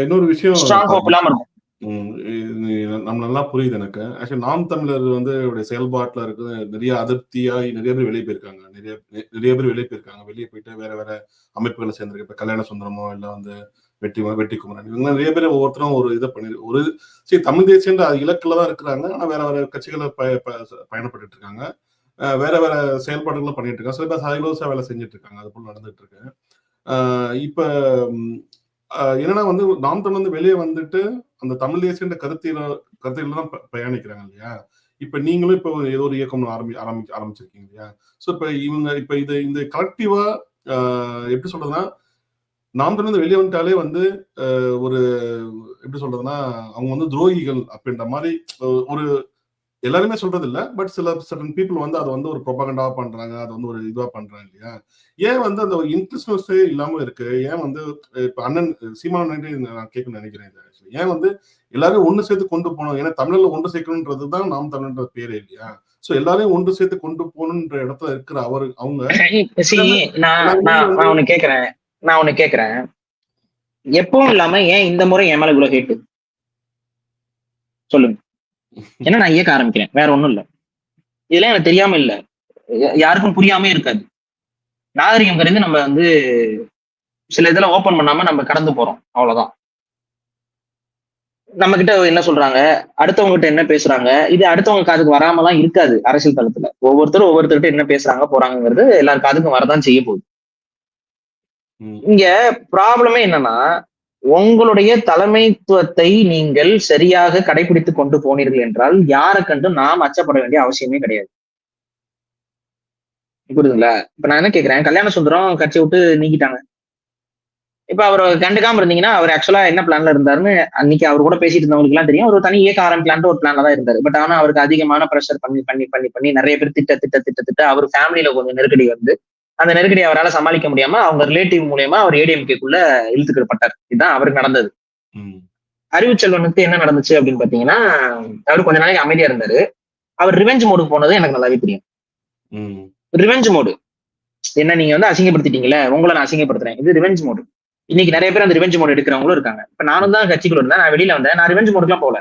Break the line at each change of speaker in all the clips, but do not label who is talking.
இன்னொரு விஷயம் நம்ம நல்லா புரியுது எனக்கு. ஆக்சுவலி நாம் தமிழர் வந்து அவருடைய செயல்பாட்டுல இருக்கு நிறைய அதிருப்தியா நிறைய பேர் வெளியே போயிருக்காங்க. நிறைய நிறைய பேர் வெளியே போயிருக்காங்க. வெளியே போயிட்டு வேற வேற அமைப்புகளை சேர்ந்திருக்கு. இப்ப கல்யாண சுந்தரமோ இல்ல வந்து வெட்டி வெட்டி குமரன். இவங்க நிறைய பேர் ஒவ்வொருத்தரும் ஒரு இதை பண்ணி ஒரு சரி தமிழ் தேசியன்ற இலக்குல தான் இருக்கிறாங்க. ஆனா வேற வேற கட்சிகளை ப- பயணப்பட்டுட்டு இருக்காங்க. வேற வேற செயல்பாடுகளை பண்ணிட்டு இருக்காங்க. சில பேர் சைலோஸா வேலை செஞ்சுட்டு இருக்காங்க. அது போல நடந்துட்டு இருக்கு. இப்ப என்னன்னா வந்து நாம் தமிழ் வந்து வெளியே வந்துட்டு அந்த தமிழ் தேசியன்ற கருத்தில கருத்தில தான் ப- பயணிக்கிறாங்க இல்லையா? இப்ப நீங்களும் இப்ப ஏதோ ஒரு இயக்கம் ஆரம்பி ஆரம்பி ஆரம்பிச்சிருக்கீங்க இல்லையா? சோ இப்ப இவங்க இப்ப இது இந்த கலெக்டிவா எப்படி சொல்றதுன்னா நாம் தமிழ் வந்து வெளியே வந்துட்டாலே வந்து ஒரு எப்படி சொல்றதுன்னா அவங்க வந்து துரோகிகள் அப்படின்ற மாதிரி ஒரு எல்லாருமே சொல்றது இல்ல பட் சில சர்டன் பீப்புள் வந்து அதை வந்து ஒரு ப்ரொபகண்டா பண்றாங்க அதை வந்து ஒரு இதுவா பண்றாங்க இல்லையா? ஏன் வந்து அந்த ஒரு இன்ட்ரெஸ்ட்னஸே இல்லாம இருக்கு? ஏன் வந்து இப்ப அண்ணன் சீமான் நான் கேட்கணும்னு நினைக்கிறேன் இது. ஏன் வந்து எல்லாரும் ஒண்ணு சேர்த்து கொண்டு போகணும்? ஏன்னா தமிழ்ல ஒன்று சேர்க்கணுன்றது தான் நாம் தமிழ்ன்ற பேரே இல்லையா? சோ எல்லாரையும் ஒன்று சேர்த்து கொண்டு போகணுன்ற இடத்துல இருக்கிற அவர் அவங்க
நான் ஒண்ணு கேக்குறேன் நான் ஒண்ணு கேக்குறேன் எப்பவும் இல்லாம ஏன் இந்த முறை என் மேல இவ்வளவு கேட்டு சொல்லுங்க. ஏன்னா நான் இயக்க ஆரம்பிக்கிறேன். வேற ஒண்ணும் இல்ல. இதெல்லாம் எனக்கு தெரியாம இல்ல. யாருக்கும் புரியாம இருக்காது. நாகரிகம் கருதி நம்ம வந்து சில இதெல்லாம் ஓபன் பண்ணாம நம்ம கடந்து போறோம். அவ்வளவுதான். நம்ம கிட்ட என்ன சொல்றாங்க? அடுத்தவங்க கிட்ட என்ன பேசுறாங்க? இது அடுத்தவங்க காதுக்கு வராமலாம் இருக்காது அரசியல் தளத்துல. ஒவ்வொருத்தரும் ஒவ்வொருத்தர்கிட்ட என்ன பேசுறாங்க போறாங்கிறது எல்லார் காதுக்கும் வரதான் செய்ய போகுது. இங்க ப்ராப்ளமே என்னன்னா உங்களுடைய தலைமைத்துவத்தை நீங்கள் சரியாக கடைபிடித்து கொண்டு போனீர்கள் என்றால் யாரை கண்டும் நாம் அச்சப்பட வேண்டிய அவசியமே கிடையாது. புரியுதுங்களா? இப்ப நான் என்ன கேக்குறேன்? கல்யாண சுந்தரம் கட்சி விட்டு நீக்கிட்டாங்க. இப்ப அவர் கண்டுக்காம இருந்தீங்கன்னா அவர் ஆக்சுவலா என்ன பிளான்ல இருந்தாருன்னு அன்னைக்கு அவர் கூட பேசிட்டு இருந்தவங்களுக்கு எல்லாம் தெரியும். அவர் ஒரு தனி இயக்க ஆரம்பிக்கலான்ட்டு ஒரு பிளான்ல தான் இருந்தாரு. பட் ஆனா அவருக்கு அதிகமான ப்ரெஷர் பண்ணி பண்ணி பண்ணி பண்ணி நிறைய பேர் திட்ட திட்ட திட்ட திட்ட அவர் ஃபேமிலியில கொஞ்சம் நெருக்கடி வந்து அந்த நெருக்கடி அவரால் சமாளிக்க முடியாம அவங்க ரிலேட்டிவ் மூலியமா அவர் ஏடிஎம்கேக்குள்ள இழுத்துக்கப்பட்டார் இதுதான் அவருக்கு நடந்தது. அறிவுச்செல்வனுக்கு என்ன நடந்துச்சு அப்படின்னு பாத்தீங்கன்னா அவர் கொஞ்ச நாளைக்கு அமைதியா இருந்தாரு. அவர் ரிவெஞ்ச் மோடுக்கு போனது எனக்கு நல்லாவே தெரியும். ரிவெஞ்ச் மோடு என்ன நீங்க வந்து அசிங்கப்படுத்திட்டீங்களே உங்களை நான் அசிங்கப்படுத்துறேன். இது ரிவெஞ்ச் மோடு இன்னைக்கு நிறைய பேர் அந்த ரிவெஞ்ச் மோடு எடுக்கிறவங்களும் இருக்காங்க. இப்ப நானும் தான் கட்சிக்குள்ள இருந்தேன் நான் வெளியில வந்தேன். நான் ரிவெஞ்ச் மோடுக்குலாம் போகல.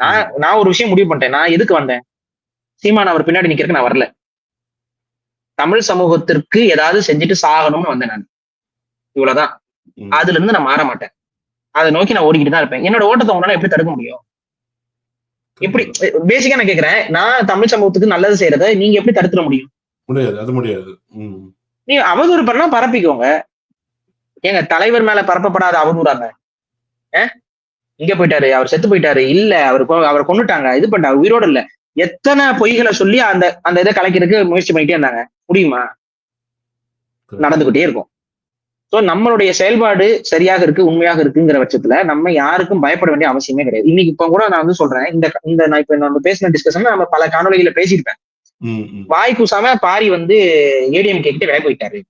நான் நான் ஒரு விஷயம் முடிவு பண்ணிட்டேன். நான் எதுக்கு வந்தேன்? சீமான் அவர் பின்னாடி நிக்கிறதுக்கு நான் வரல. தமிழ் சமூகத்திற்கு ஏதாவது செஞ்சுட்டு சாகணும்னு வந்தேன் நான். இவ்வளவுதான். அதுல இருந்து நான் மாற மாட்டேன். அதை நோக்கி நான் ஓடிக்கிட்டு தான் இருப்பேன். என்னோட ஓட்டத்தை உங்களால எப்படி தடுக்க முடியும்? எப்படி? பேசிக்கா நான் கேக்குறேன். நான் தமிழ் சமூகத்துக்கு நல்லது செய்யறத நீங்க எப்படி தடுத்துட முடியும்?
முடியாது. அது முடியாது.
நீங்க அவதூறு பண்ணா பரப்பிக்கோங்க. ஏங்க தலைவர் மேல பரப்பப்படாத அவதூறாங்க? இங்க போயிட்டாரு. அவர் செத்து போயிட்டாரு. இல்ல அவர் அவரை கொன்னுட்டாங்க. இது பண்ணிட்டாரு. உயிரோட இல்ல. எத்தனை பொய்களை சொல்லி அந்த அந்த இதை கலைக்கிறதுக்கு முயற்சி பண்ணிட்டே இருந்தாங்க. முடியுமா? நடந்துகிட்டே இருக்கும். சோ நம்மளுடைய செயல்பாடு சரியாக இருக்கு உண்மையாக இருக்குங்கிற பட்சத்துல நம்ம யாருக்கும் பயப்பட வேண்டிய அவசியமே கிடையாது. இன்னைக்கு இப்ப கூட நான் வந்து சொல்றேன் இந்த இந்த நான் இப்ப நம்ம பேசின டிஸ்கஷன் நம்ம பல காணொலிகளை பேசியிருப்பேன். வாய் கூசாம பாரி வந்து ஏடிஎம் கிட்ட விலை போயிட்டாரு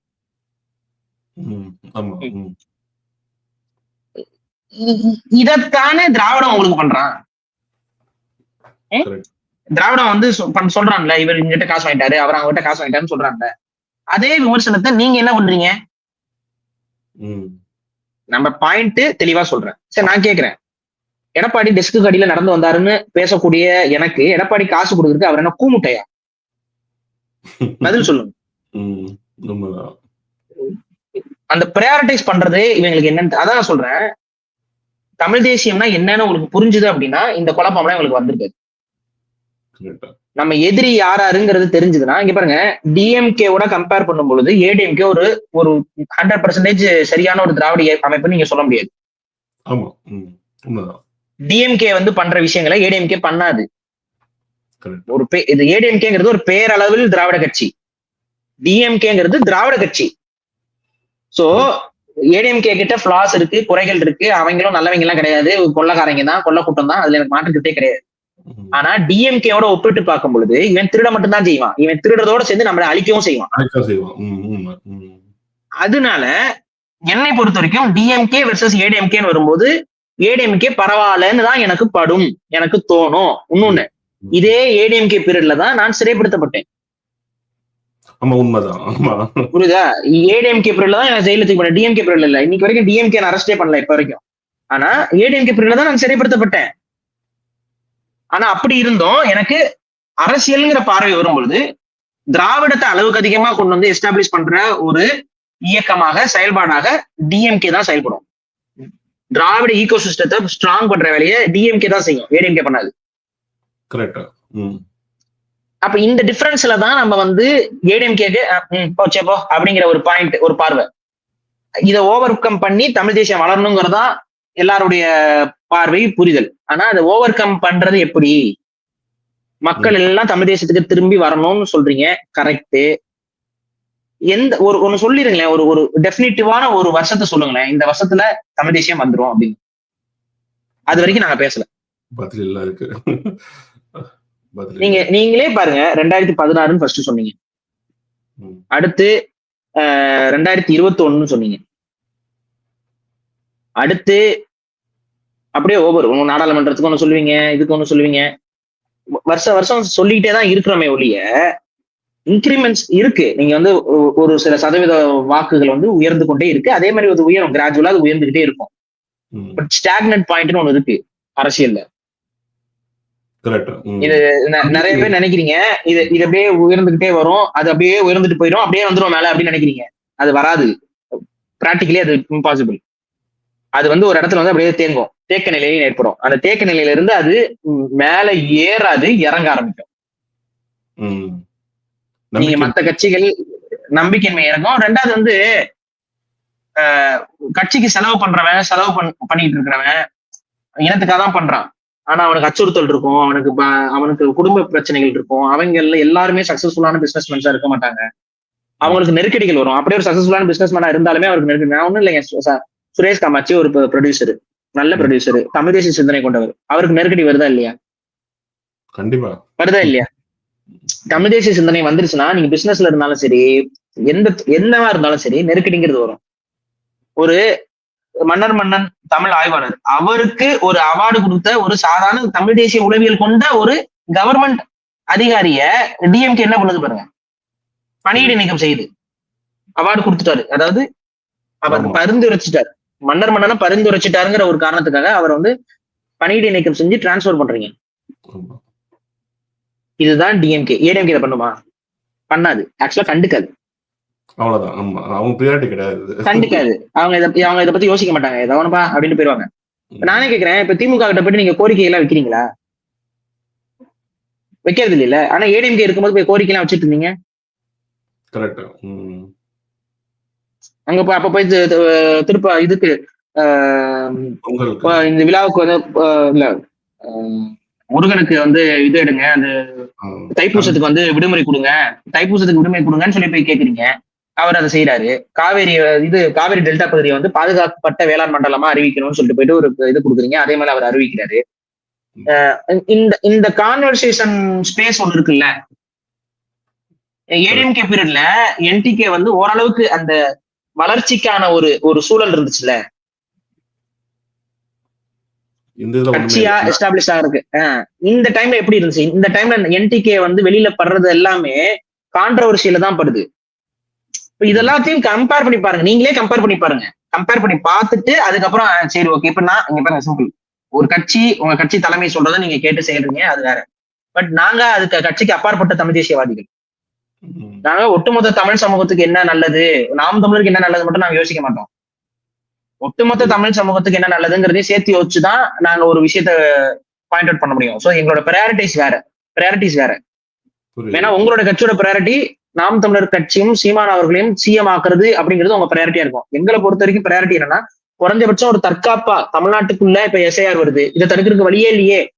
இதத்தானே திராவிடம் உங்களுக்கு பண்றான். திராவிடம் வந்து சொல்றான்ல இவர் இங்கிட்ட காசு வாங்கிட்டாரு அவர் அவங்ககிட்ட காசு வாங்கிட்டாருன்னு சொல்றாங்க அதே விமர்சனத்தை நீங்க என்ன பண்றீங்க? நம்ம பாயிண்ட் தெளிவா சொல்றேன். சரி நான் கேக்குறேன். எடப்பாடி டெஸ்க்கு கடியில நடந்து வந்தாருன்னு பேசக்கூடிய எனக்கு எடப்பாடி காசு கொடுக்குறதுக்கு அவர் என்ன கூமுட்டையா? பதில் சொல்லுங்க. அந்த ப்ரையாரிட்டைஸ் பண்றது இவங்களுக்கு என்னன்னு அதான் சொல்றேன். தமிழ் தேசியம்னா என்னன்னு உங்களுக்கு புரிஞ்சுது அப்படின்னா இந்த குழப்பம்லாம் இவங்களுக்கு வந்திருக்காது. நம்ம எதிரி யாராருங்கிறது தெரிஞ்சதுன்னா இங்க பாருங்க டிஎம்கேவோட கம்பேர் பண்ணும் பொழுது ஏடிஎம்கே ஒரு ஒரு ஹண்ட்ரட் பர்சன்டேஜ் சரியான ஒரு திராவிட அமைப்புன்னு நீங்க சொல்ல முடியாது. டிஎம்கே வந்து பண்ற விஷயங்களை ஏடிஎம்கே பண்ணாது. ஒரு இது ஏடிஎம்கேங்கிறது ஒரு பேரளவில் திராவிட கட்சி. டிஎம்கேங்கிறது திராவிட கட்சி. சோ ஏடிஎம்கே கிட்ட ஃபிளாஸ் இருக்கு குறைகள் இருக்கு அவங்களும் நல்லவங்க எல்லாம் கிடையாது கொள்ளக்காரங்க தான் கொள்ள கூட்டம் தான் அதுல எனக்கு மாற்றுக்கிட்டே கிடையாது. ஆனா டிஎம்கேவோட ஒப்பிட்டு பார்க்கும் பொழுது இவன் திருட மட்டும் தான் செய்வான். இவன் திருடுறதோட சேர்ந்து நம்மளை அழிக்கவும் செய்வான். அதனால என்னை பொறுத்த வரைக்கும் டிஎம்கே வெர்சஸ் ஏடிஎம்கேன்னு வரும்போது ஏடிஎம்கே பரவாயில்லன்னு தான் எனக்கு படும். எனக்கு தோணும். இன்னொன்னு இதே ஏடிஎம்கே பீரியட்ல தான் நான் சிறைப்படுத்தப்பட்டேன்.
ஆமா உண்மைதான்.
புரியுதா? ஏடிஎம்கே பீரியட்ல தான் எனக்கு ஜெயில தூக்கி டிஎம்கே பீரியட்ல இல்ல. இன்னைக்கு வரைக்கும் டிஎம்கே அரெஸ்டே பண்ணல இப்ப வரைக்கும். ஆனா ஏடிஎம்கே பீரியட்ல தான் நான் சிறைப்படுத்தப்பட்டேன். ஆனா அப்படி இருந்தும். எனக்கு அரசியல்ங்கிற பார்வை வரும்பொழுது திராவிடத்தை அளவுக்கு அதிகமா கொண்டு வந்து எஸ்டாப்ளிஷ் பண்ற ஒரு இயக்கமாக செயல்பாடாக டிஎம்கே தான் செயல்படும். திராவிட ஈகோ சிஸ்டத்தை ஸ்ட்ராங் பண்ற வேலையை டிஎம்கே தான் செய்யும். ஏடிஎம்கே பண்ணாது.
கரெக்டா
அப்ப இந்த டிஃபரன்ஸ்ல தான் நம்ம வந்து ஏடிஎம்கேக்கு போச்சே போ அப்படிங்கிற ஒரு பாயிண்ட் ஒரு பார்வை. இதை ஓவர் கம் பண்ணி தமிழ் தேசியம் வளரணுங்கிறதா எல்லாருடைய பார்வை புரிதல். ஆனா அதை ஓவர் கம் பண்றது எப்படி? மக்கள் எல்லாம் தமிழ் தேசத்துக்கு திரும்பி வரணும்னு சொல்றீங்க. கரெக்ட் எந்த ஒரு ஒன்னு சொல்லிருங்களேன். ஒரு ஒரு டெஃபினிட்டிவான ஒரு வருஷத்தை சொல்லுங்களேன். இந்த வருஷத்துல தமிழ் தேசியம் வந்துரும் அப்படின்னு. அது வரைக்கும் நாங்க பேசல.
பதில் இருக்கு.
நீங்க நீங்களே பாருங்க. ரெண்டாயிரத்தி பதினாறுன்னு ஃபர்ஸ்ட் சொன்னீங்க. அடுத்து ரெண்டாயிரத்தி இருபத்தி ஒண்ணுன்னு சொன்னீங்க. அடுத்து அப்படியே ஒவ்வொரு ஒண்ணு நாடாளுமன்றத்துக்கு ஒண்ணு சொல்லுவீங்க இதுக்கு ஒண்ணு சொல்லுவீங்க. வருஷம் வருஷம் சொல்லிக்கிட்டே தான் இருக்கிறோமே ஒழிய இன்கிரிமெண்ட்ஸ் இருக்கு. நீங்க வந்து ஒரு சில சதவீத வாக்குகள் வந்து உயர்ந்து கொண்டே இருக்கு. அதே மாதிரி அது உயரும். கிராஜுவலா அது உயர்ந்துகிட்டே இருக்கும். பட் ஸ்டாக்னட் பாயிண்ட்னு ஒண்ணு இருக்கு அரசியல்ல. இது நிறைய பேர் நினைக்கிறீங்க. இது இது அப்படியே உயர்ந்துகிட்டே வரும். அது அப்படியே உயர்ந்துட்டு போயிடும் அப்படியே வந்துரும் மேல அப்படின்னு நினைக்கிறீங்க. அது வராது. பிராக்டிகலி அது இம்பாசிபிள் அது வந்து ஒரு இடத்துல வந்து அப்படியே தேங்கும். தேக்க நிலையில் ஏற்படும். அந்த தேக்க நிலையில இருந்து அது மேல ஏறாது இறங்க ஆரம்பிக்கும். நீங்க மத்த கட்சிகள் நம்பிக்கையின்மை இறங்கும். ரெண்டாவது வந்து கட்சிக்கு செலவு பண்றவன் செலவு பண் பண்ணிட்டு இருக்கிறவன் இனத்துக்காக தான் பண்றான். ஆனா அவனுக்கு அச்சுறுத்தல் இருக்கும். அவனுக்கு அவனுக்கு குடும்ப பிரச்சனைகள் இருக்கும். அவங்க எல்லாருமே சக்சஸ்ஃபுல்லான பிசினஸ் இருக்க மாட்டாங்க. அவங்களுக்கு நெருக்கடிகள் வரும். அப்படியே ஒரு சக்சஸ்ஃபுல்லான பிசினஸ் இருந்தாலுமே அவருக்கு நெருக்கடி நான் ஒண்ணும் இல்லைங்க சுரேஷ் காமாட்சி ஒரு ப்ரொடியூசர் நல்ல ப்ரொடியூசர் தமிழ் தேசிய சிந்தனை கொண்டவர். அவருக்கு நெருக்கடி வருதா இல்லையா?
கண்டிப்பா.
வருதா இல்லையா? தமிழ் தேசிய சிந்தனை வந்துருச்சுன்னா நீங்க பிசினஸ்ல இருந்தாலும் சரி எந்த என்னவா இருந்தாலும் சரி நெருக்கடிங்கிறது வரும். ஒரு மன்னர் மன்னன் தமிழ் ஆய்வாளர். அவருக்கு ஒரு அவார்டு கொடுத்த ஒரு சாதாரண தமிழ் தேசிய உளவியல் கொண்ட ஒரு கவர்மெண்ட் அதிகாரிய டிஎம்கே என்ன பண்ணுது பாருங்க? பணியிடை நீக்கம் செய்யுது அவார்டு கொடுத்துட்டாரு. அதாவது அவர். பரிந்துரைச்சிட்டாரு. மன்னர் மன்னனை பரிந்துரைச்சிட்டாருங்கிற ஒரு காரணத்துக்காக அவர் வந்து பணியிடை நீக்கம் செஞ்சு டிரான்ஸ்ஃபர் பண்றீங்க. இதுதான் டிஎம்கே ஏடிஎம்கே இதை பண்ணுமா? பண்ணாது. ஆக்சுவலா கண்டுக்காது. கண்டுக்காது. அவங்க இதை அவங்க இதை பத்தி யோசிக்க மாட்டாங்க. ஒண்ணுப்பா அப்படின்னு போயிருவாங்க. நானே கேக்குறேன். இப்ப திமுக கிட்ட போயிட்டு நீங்க கோரிக்கை எல்லாம் வைக்கிறீங்களா? வைக்கிறது இல்ல? ஆனா ஏடிஎம்கே இருக்கும்போது போய் கோரிக்கை எல்லாம் வச்சுட்டு இருந்தீங்க?
கரெக்ட்
அங்க போய் அப்ப போய் திருப்ப இதுக்கு இந்த விழாவுக்கு வந்து இல்ல முருகனுக்கு வந்து இது எடுங்க அந்த தைப்பூசத்துக்கு வந்து விடுமுறை கொடுங்க. தைப்பூசத்துக்கு விடுமுறை கொடுங்கன்னு சொல்லி போய் கேக்குறீங்க. அவர் அதை செய்யறாரு காவேரி இது காவேரி டெல்டா பகுதியை வந்து பாதுகாக்கப்பட்ட வேளாண் மண்டலமா அறிவிக்கணும்னு சொல்லிட்டு போயிட்டு ஒரு இது கொடுக்குறீங்க. அதே மாதிரி அவர் அறிவிக்கிறாரு. இந்த இந்த கான்வர்சேஷன் ஸ்பேஸ் ஒன்று இருக்குல்ல. ஏடிஎம்கே பீரியட்ல என்டிகே வந்து ஓரளவுக்கு அந்த வளர்ச்சிக்கான ஒரு ஒரு சூழல் இருந்துச்சுல்ல? கட்சியா. எஸ்டாப்ளிஷ் ஆகிருக்கு இந்த டைம்ல எப்படி இருந்துச்சு? இந்த டைம்ல என்டிகே வந்து வெளியில படுறது எல்லாமே கான்ட்ரவர்சியில தான் படுது. இப்ப இதெல்லாத்தையும் கம்பேர் பண்ணி பாருங்க. நீங்களே கம்பேர் பண்ணி பாருங்க. கம்பேர் பண்ணி பார்த்துட்டு அதுக்கப்புறம் சரி ஓகே இப்ப நான் இங்க பாருங்க சிம்பிள் ஒரு கட்சி உங்க கட்சி தலைமை சொல்றதை நீங்க கேட்டு செய்யறீங்க அது வேற. பட் நாங்க அதுக்கு கட்சிக்கு அப்பாற்பட்ட தமிழ் தேசியவாதிகள். நாங்க ஒட்டுமொத்த தமிழ் சமூகத்துக்கு என்ன நல்லது? நாம் தமிழருக்கு என்ன நல்லது மட்டும் நாங்க யோசிக்க மாட்டோம். ஒட்டுமொத்த தமிழ் சமூகத்துக்கு என்ன நல்லதுங்கிறதையும் சேர்த்து யோசிச்சுதான் நாங்க ஒரு விஷயத்த பாயிண்ட் அவுட் பண்ண முடியும். சோ எங்களோட ப்ரையாரிட்டிஸ் வேற. ப்ரையாரிட்டிஸ் வேற. ஏன்னா உங்களோட கட்சியோட ப்ரையாரிட்டி நாம் தமிழர் கட்சியும் சீமான் அவர்களையும் சிஎம் ஆக்குறது அப்படிங்கிறது உங்க ப்ரையாரிட்டியா இருக்கும். எங்களை பொறுத்த வரைக்கும் ப்ரையாரிட்டி என்னன்னா குறைஞ்சபட்சம் ஒரு தற்காப்பா தமிழ்நாட்டுக்குள்ள இப்ப எஸ்ஐஆர் வருது. இதை தடுக்கிறதுக்கு வழியே இல்லையே.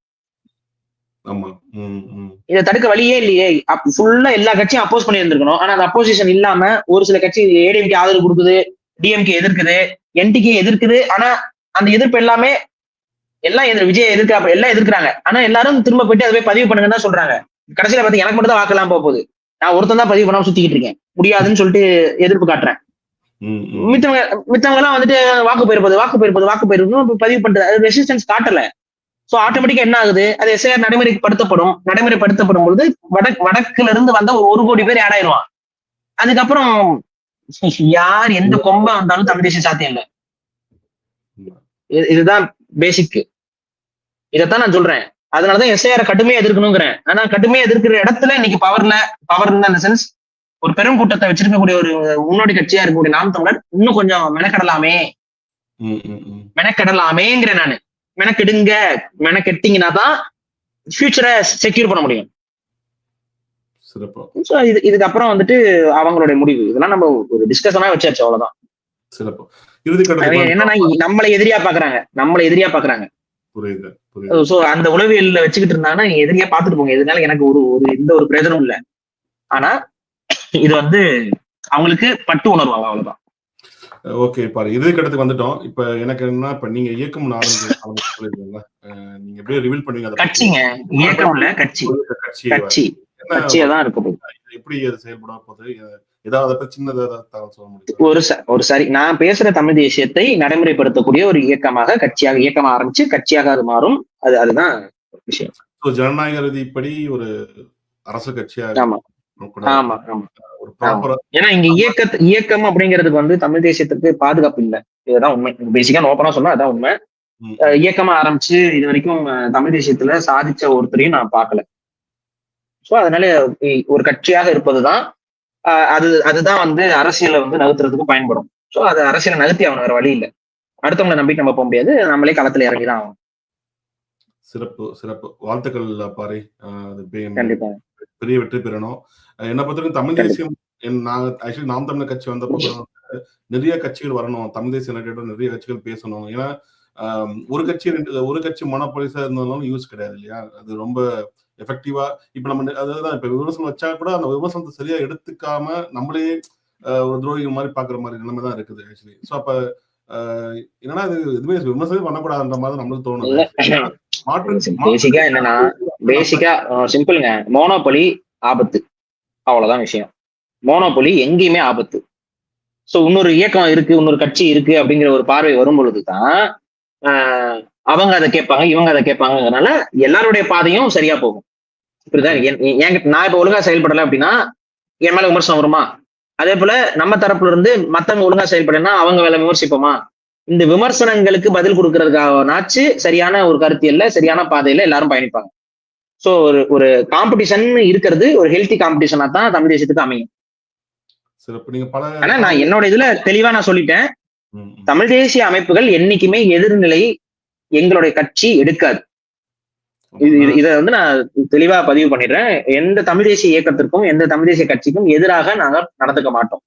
இதை தடுக்க வழியே இல்லையே. ஃபுல்லா எல்லா கட்சியும் அப்போஸ் பண்ணி இருந்திருக்கணும் ஆனா அந்த அப்போசிஷன் இல்லாம ஒரு சில கட்சி ஏடிஎம்கே ஆதரவு கொடுக்குது டிஎம்கே எதிர்க்குது என்டிகே எதிர்க்குது. ஆனா அந்த எதிர்ப்பு எல்லாமே எல்லாம் எதிர் விஜய் எதிர்க்க எல்லாம் எதிர்க்கிறாங்க. ஆனா எல்லாரும் திரும்ப போயிட்டு அதை போய் பதிவு பண்ணுங்கன்னு தான் சொல்றாங்க. கடைசியில பார்த்து எனக்கு மட்டும் தான் வாக்கெல்லாம் போக போகுது. நான் ஒருத்தன் தான் பதிவு பண்ணாம சுத்திக்கிட்டு இருக்கேன். முடியாதுன்னு சொல்லிட்டு எதிர்ப்பு காட்டுறேன். மித்தவங்க மித்தவங்க எல்லாம் வந்துட்டு வாக்கு போயிருப்பது வாக்கு போயிருப்பது வாக்கு போயிருப்பது பதிவு பண்றது ரெசிஸ்டன்ஸ் காட்டல. சோ ஆட்டோமேட்டிக்கா என்ன ஆகுது? அது எஸ்ஐஆர் நடைமுறைப்படுத்தப்படும். நடைமுறைப்படுத்தப்படும் பொழுது வடக்கு வடக்குல இருந்து வந்த ஒரு ஒரு கோடி பேர் ஆட் ஆயிடுவான் அதுக்கப்புறம் யார் எந்த கொம்ப வந்தாலும் தமிழ் தேசிய சாத்தியம் இல்லை. இது- இதுதான் பேசிக் இதைத்தான் நான் சொல்றேன். அதனாலதான் எஸ்ஐஆர் கடுமையா எதிர்க்கணுங்கிறேன். ஆனா கடுமையா எதிர்க்கிற இடத்துல இன்னைக்கு பவர்ல பவர் இந்த சென்ஸ் ஒரு பெரும் கூட்டத்தை வச்சிருக்கக்கூடிய ஒரு முன்னோடி கட்சியா இருக்கக்கூடிய நாம் தமிழர் இன்னும் கொஞ்சம் மெனக்கடலாமே. மெனக்கெடலாமேங்கிறேன் நானு. மெனக்கெடுங்க மெனக்கெட்டிங்கன்னா தான் ஃபியூச்சரை செக்யூர் பண்ண முடியும்.
சிறப்பு.
ஸோ இது இதுக்கப்புறம் வந்துட்டு அவங்களுடைய முடிவு. இதெல்லாம் நம்ம ஒரு டிஸ்கஷனா வச்சாச்சு அவ்வளவுதான். என்னன்னா நம்மளை எதிரியா பாக்குறாங்க. நம்மளை எதிரியா பாக்குறாங்க. சோ அந்த உளவியல்ல வச்சுக்கிட்டு இருந்தாங்கன்னா நீங்க எதிரியா பாத்துட்டு போங்க. இதனால எனக்கு ஒரு ஒரு எந்த ஒரு பிரயோஜனமும் இல்ல. ஆனா இது வந்து அவங்களுக்கு பட்டு உணர்வாங்க அவ்வளவுதான்.
ஓகே பாரு. இறுதி கட்டத்துக்கு வந்துட்டோம். இப்ப எனக்கு என்ன இப்ப நீங்க இயக்கம் ஆரம்பிச்சு ஆரம்பிச்சு சொல்லிருக்கீங்களா அஹ் நீங்க எப்படியே ரிவீல் பண்ணுவீங்க பத்தி?
கட்சிங்க. இயக்கம் இல்ல கட்சி.
கட்சி
கட்சியா தான் இருக்க போகுது.
எப்படி அது செயல்பட போகுது? ஏதாவது அதை பத்தி சின்னதா ஏதாவது தகவல் சொல்ல முடியும்?
ஒரு ஒரு சரி நான் பேசுற தமிழ் தேசியத்தை நடைமுறைப்படுத்தக்கூடிய ஒரு இயக்கமாக கட்சியாக இயக்கம் ஆரம்பிச்சு கட்சியாக அது மாறும். அது அதுதான் விஷயம்.
ஜனநாயக ரீதிப்படி ஒரு அரசு கட்சியாக
ஆமா. ஆமா ஆமா. ஏன்னா இங்க இயக்க இயக்கம் அப்படிங்கிறதுக்கு வந்து தமிழ் தேசியத்துக்கு பாதுகாப்பு இல்லை. இதுதான் உண்மை. பேசிக்கா ஓப்பனா சொன்னா அதான் உண்மை. இயக்கமா ஆரம்பிச்சு இது வரைக்கும் தமிழ் தேசியத்துல சாதிச்ச ஒருத்தரையும் நான் பார்க்கல. சோ அதனால ஒரு கட்சியாக இருப்பதுதான் அது அதுதான் வந்து அரசியலை வந்து நகர்த்துறதுக்கு பயன்படும். சோ அது அரசியலை நகர்த்தி அவன வேற வழி இல்லை. அடுத்தவங்களை நம்பிட்டு நம்ம போக முடியாது. நம்மளே களத்துல இறங்கிதான் ஆகணும்.
சிறப்பு சிறப்பு. வாழ்த்துக்கள் பாரி
கண்டிப்பா.
பெரிய வெற்றி பெறணும். என்னை பொறுத்தவரைக்கும் தமிழ். தேசியம் ஆக்சுவலி நாம் தமிழர் கட்சி வந்தப்போ நிறைய கட்சிகள் வரணும். தமிழ் தேசிய ரிலேட்டட் நிறைய கட்சிகள் பேசணும். ஏன்னா ஒரு கட்சி ரெண்டு ஒரு கட்சி மொனப்பொலிசா இருந்தாலும் யூஸ் கிடையாது இல்லையா? அது ரொம்ப எஃபெக்டிவா இப்ப நம்ம அதுதான் இப்ப விமர்சனம் வச்சா கூட அந்த விமர்சனத்தை சரியா எடுத்துக்காம நம்மளே ஒரு துரோகிகள் மாதிரி பாக்குற மாதிரி நிலைமை தான் இருக்குது ஆக்சுவலி சோ அப்ப என்னன்னா இது? எதுவுமே விமர்சனம் பண்ணக்கூடாதுன்ற மாதிரி நம்மளுக்கு தோணுது.
இல்ல.
மாற்று
என்னன்னா பேசிக்கா சிம்பிளுங்க மோனோபொலி ஆபத்து. அவ்வளவுதான் விஷயம். மோனோபொலி எங்கேயுமே ஆபத்து. சோ இன்னொரு இயக்கம் இருக்கு இன்னொரு கட்சி இருக்கு அப்படிங்கிற ஒரு பார்வை வரும் பொழுதுதான் ஆஹ், அவங்க அதை கேட்பாங்க இவங்க அதை கேட்பாங்கனால எல்லாருடைய பாதையும் சரியா போகும். இப்படிதான் என்- என்கிட்ட நான் இப்ப ஒழுங்கா செயல்படலை அப்படின்னா என் மேல விமர்சனம் வருமா? அதே போல நம்ம தரப்புல இருந்து மத்தவங்க ஒழுங்கா செயல்படனா அவங்க வேலை விமர்சிப்போமா? இந்த விமர்சனங்களுக்கு பதில் கொடுக்கறதுக்காகனாச்சு சரியான ஒரு கருத்தியல்ல சரியான பாதையில எல்லாரும் பயணிப்பாங்க. சோ ஒரு ஒரு காம்படிஷன் இருக்கிறது ஒரு ஹெல்த்தி காம்படிஷனா தான் தமிழ் தேசத்துக்கு அமையும். ஆனா நான் என்னோட இதுல தெளிவா நான் சொல்லிட்டேன். தமிழ் தேசிய அமைப்புகள் என்னைக்குமே எதிர்நிலை எங்களுடைய கட்சி எடுக்காது. இது வந்து நான் தெளிவா பதிவு பண்ணிடுறேன். எந்த தமிழ் தேசிய இயக்கத்திற்கும் எந்த தமிழ் தேசிய கட்சிக்கும் எதிராக நாங்க நடந்துக்க மாட்டோம்.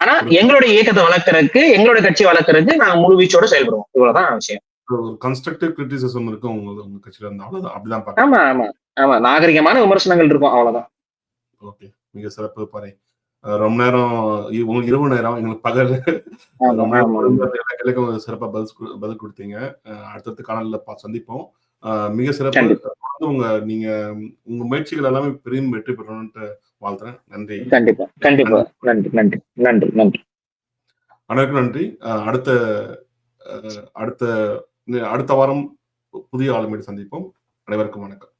ஆனா எங்களுடைய இயக்கத்தை வளர்க்கறதுக்கு எங்களுடைய கட்சி வளர்க்கறதுக்கு நாங்க முழு வீச்சோட செயல்படுவோம். இவ்வளவுதான் விஷயம்.
ஒரு கன்ஸ்ட்ரக்டிவ் கிரிட்டிசிசம் இருக்கும் உங்க உங்க கட்சியில இருந்து அவ்வளவுதான் அப்படிதான் பாக்க
ஆமா ஆமா ஆமா. நாகரிகமான விமர்சனங்கள் இருக்கும் அவ்வளவுதான்.
ஓகே. மிக சிறப்பு பாரு ரொம்ப நேரம் உங்களுக்கு இரவு நேரம் எங்களுக்கு பகல். ரொம்ப நேரம் சிறப்பா பதில் பதில் கொடுத்தீங்க. அடுத்தடுத்த காணொலியில பா- சந்திப்போம். மிக சிறப்பு. உங்க நீங்க உங்க முயற்சிகள் எல்லாமே பெரும் வெற்றி பெறணும்னு வாழ்த்துறேன். நன்றி.
கண்டிப்பா கண்டிப்பா. நன்றி நன்றி நன்றி நன்றி.
அனைவருக்கும் நன்றி. அடுத்த அடுத்த அடுத்த வாரம் புதிய ஆளுமையை சந்திப்போம். அனைவருக்கும் வணக்கம்.